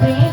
Yeah.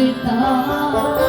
ด้วยตา